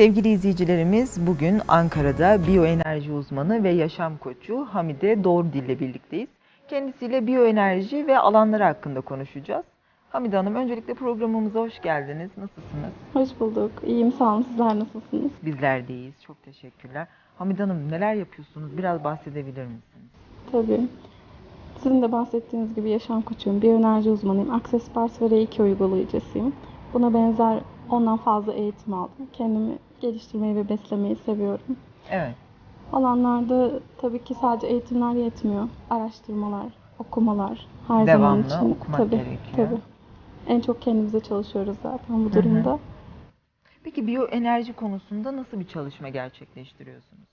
Sevgili izleyicilerimiz bugün Ankara'da biyoenerji uzmanı ve yaşam koçu Hamide Doğru Dil'le birlikteyiz. Kendisiyle biyoenerji ve alanları hakkında konuşacağız. Hamide Hanım öncelikle programımıza hoş geldiniz. Nasılsınız? Hoş bulduk. İyiyim sağ olun. Sizler nasılsınız? Bizler de iyiyiz. Çok teşekkürler. Hamide Hanım neler yapıyorsunuz? Biraz bahsedebilir misiniz? Tabii. Sizin de bahsettiğiniz gibi yaşam koçuyum. Biyoenerji uzmanıyım. Access Bars ve R2 uygulayıcısıyım. Buna benzer ondan fazla eğitim aldım. Kendimi geliştirmeyi ve beslemeyi seviyorum. Evet. Alanlarda tabii ki sadece eğitimler yetmiyor. Araştırmalar, okumalar her Devamlı zaman için. okumak tabii, gerekiyor. Tabii. En çok kendimize çalışıyoruz zaten bu hı. durumda. Peki biyoenerji konusunda nasıl bir çalışma gerçekleştiriyorsunuz?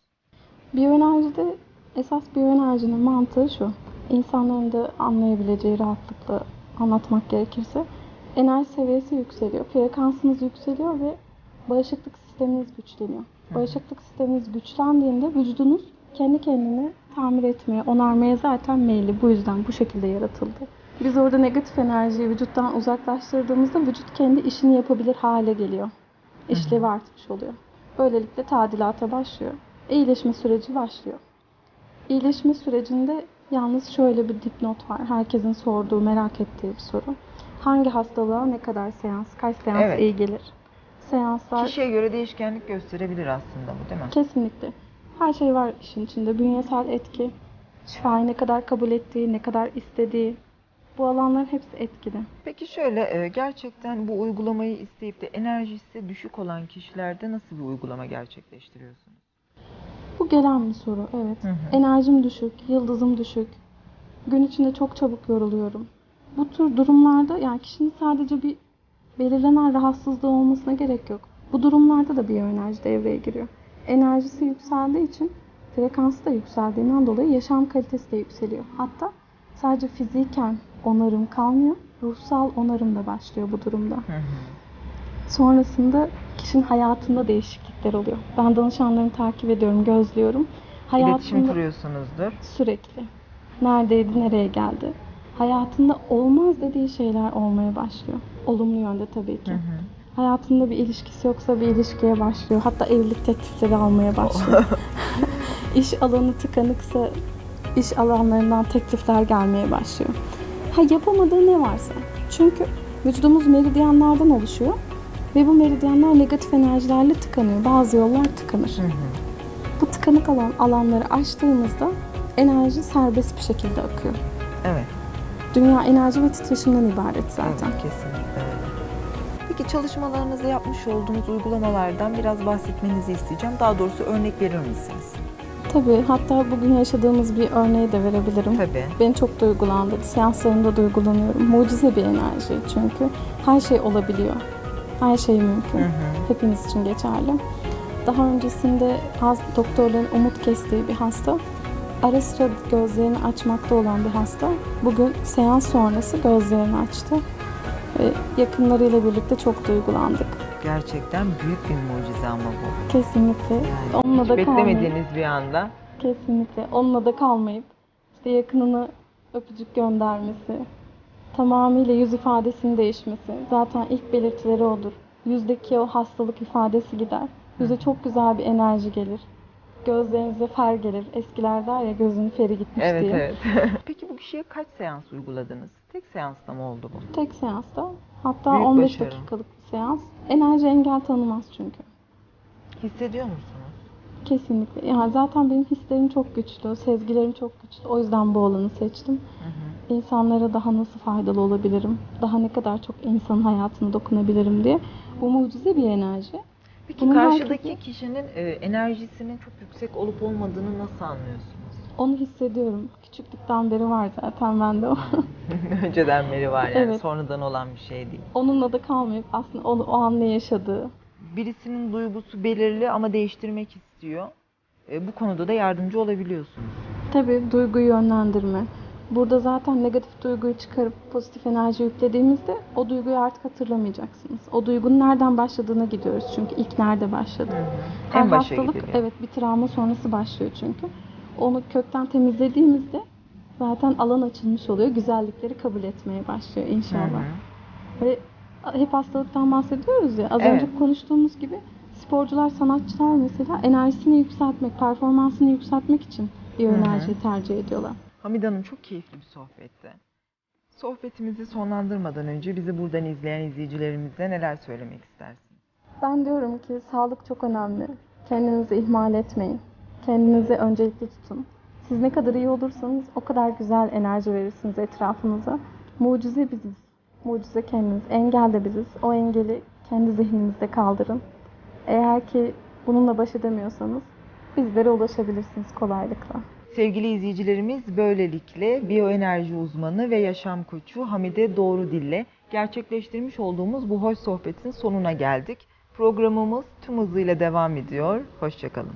Biyoenerjide esas biyoenerjinin mantığı şu. İnsanların da anlayabileceği rahatlıkla anlatmak gerekirse enerji seviyesi yükseliyor. Frekansınız yükseliyor ve bağışıklık sisteminiz güçleniyor. Bağışıklık sisteminiz güçlendiğinde vücudunuz kendi kendini tamir etmeye, onarmaya zaten meyilli. Bu yüzden bu şekilde yaratıldı. Biz orada negatif enerjiyi vücuttan uzaklaştırdığımızda vücut kendi işini yapabilir hale geliyor. İşlevi artmış oluyor. Böylelikle tadilata başlıyor. İyileşme süreci başlıyor. İyileşme sürecinde yalnız şöyle bir dipnot var. Herkesin sorduğu, merak ettiği bir soru. Hangi hastalığa ne kadar seans, kaç seans Evet. iyi gelir? Seanslar Kişiye göre değişkenlik gösterebilir aslında bu değil mi? kesinlikle. Her şey var işin içinde. Bünyesel etki, şifayı ne kadar kabul ettiği, ne kadar istediği. Bu alanların hepsi etkili. Peki şöyle e, gerçekten bu uygulamayı isteyip de enerjisi düşük olan kişilerde nasıl bir uygulama gerçekleştiriyorsunuz? Bu gelen bir soru, evet. Hı hı. Enerjim düşük, yıldızım düşük. Gün içinde çok çabuk yoruluyorum. Bu tür durumlarda yani kişinin sadece bir belirlenen rahatsızlığı olmasına gerek yok. Bu durumlarda da biyoenerji devreye giriyor. Enerjisi yükseldiği için frekansı da yükseldiğinden dolayı yaşam kalitesi de yükseliyor. Hatta sadece fiziken onarım kalmıyor, ruhsal onarım da başlıyor bu durumda. Sonrasında kişinin hayatında değişiklikler oluyor. Ben danışanlarımı takip ediyorum, gözlüyorum. İletişim Hayatında kuruyorsunuzdur. sürekli neredeydi, nereye geldi. Hayatında olmaz dediği şeyler olmaya başlıyor. Olumlu yönde tabii ki. Hı hı. Hayatında bir ilişkisi yoksa bir ilişkiye başlıyor. Hatta evlilik teklifleri almaya başlıyor. iş alanı tıkanıksa iş alanlarından teklifler gelmeye başlıyor. Ha yapamadığı ne varsa. Çünkü vücudumuz meridyenlerden oluşuyor ve bu meridyenler negatif enerjilerle tıkanıyor. Bazı yollar tıkanır. Hı hı. Bu tıkanık alan alanları açtığımızda enerji serbest bir şekilde akıyor. Evet. Dünya enerji ve titreşimden ibaret zaten. Evet, kesinlikle. Peki çalışmalarınızda yapmış olduğunuz uygulamalardan biraz bahsetmenizi isteyeceğim. Daha doğrusu örnek verir misiniz? Tabii hatta bugün yaşadığımız bir örneği de verebilirim. Tabii. Beni çok duygulandırdı. Seanslarımda duygulanıyorum. Mucize bir enerji çünkü. Her şey olabiliyor. Her şey mümkün. Hı hı. Hepimiz için geçerli. Daha öncesinde doktorların umut kestiği bir hasta. Ara sıra gözlerini açmakta olan bir hasta. Bugün seans sonrası gözlerini açtı. Ve yakınlarıyla birlikte çok duygulandık. Gerçekten büyük bir mucize ama bu. Kesinlikle. Yani Onunla hiç da kalmayıp, beklemediğiniz bir anda. kesinlikle. Onunla da kalmayıp işte yakınına öpücük göndermesi, tamamıyla yüz ifadesinin değişmesi. Zaten ilk belirtileri odur. Yüzdeki o hastalık ifadesi gider. Yüze çok güzel bir enerji gelir. Gözlerinize fer gelir. Eskiler der ya gözün feri gitmiş Evet diye. evet. Peki bu kişiye kaç seans uyguladınız? Tek seansta mı oldu bu? Tek seansta hatta Büyük 15 başarı. dakikalık bir seans. Enerji engel tanımaz çünkü. Hissediyor musunuz? Kesinlikle. Yani zaten benim hislerim çok güçlü, sezgilerim çok güçlü. O yüzden bu alanı seçtim. Hı hı. İnsanlara daha nasıl faydalı olabilirim? Daha ne kadar çok insanın hayatına dokunabilirim diye. Bu mucize bir enerji. Peki Bunun karşıdaki herkese- kişinin e, enerjisinin çok yüksek olup olmadığını nasıl anlıyorsunuz? Onu hissediyorum. Küçüklükten beri var zaten bende o. Önceden beri var yani Evet. sonradan olan bir şey değil. Onunla da kalmayıp aslında onu, o an ne yaşadığı. Birisinin duygusu belirli ama değiştirmek istiyor. E, bu konuda da yardımcı olabiliyorsunuz. Tabii duyguyu yönlendirme. Burada zaten negatif duyguyu çıkarıp pozitif enerji yüklediğimizde o duyguyu artık hatırlamayacaksınız. O duygunun nereden başladığına gidiyoruz çünkü ilk nerede başladı. Her En başa hastalık gidiliyor. evet bir travma sonrası başlıyor çünkü. Onu kökten temizlediğimizde zaten alan açılmış oluyor. Güzellikleri kabul etmeye başlıyor Hı inşallah. hı. Ve hep hastalıktan bahsediyoruz ya. Az Evet. önce konuştuğumuz gibi sporcular, sanatçılar mesela enerjisini yükseltmek, performansını yükseltmek için biyoenerjiyi tercih ediyorlar. Hamide Hanım çok keyifli bir sohbetti. Sohbetimizi sonlandırmadan önce bizi buradan izleyen izleyicilerimize neler söylemek istersin? Ben diyorum ki sağlık çok önemli. Kendinizi ihmal etmeyin. Kendinizi öncelikli tutun. Siz ne kadar iyi olursanız o kadar güzel enerji verirsiniz etrafınıza. Mucize biziz. Mucize kendiniz. Engel de biziz. O engeli kendi zihninizde kaldırın. Eğer ki bununla baş edemiyorsanız bizlere ulaşabilirsiniz kolaylıkla. Sevgili izleyicilerimiz böylelikle biyoenerji uzmanı ve yaşam koçu Hamide Doğru Dil'le gerçekleştirmiş olduğumuz bu hoş sohbetin sonuna geldik. Programımız tüm hızıyla devam ediyor. Hoşçakalın.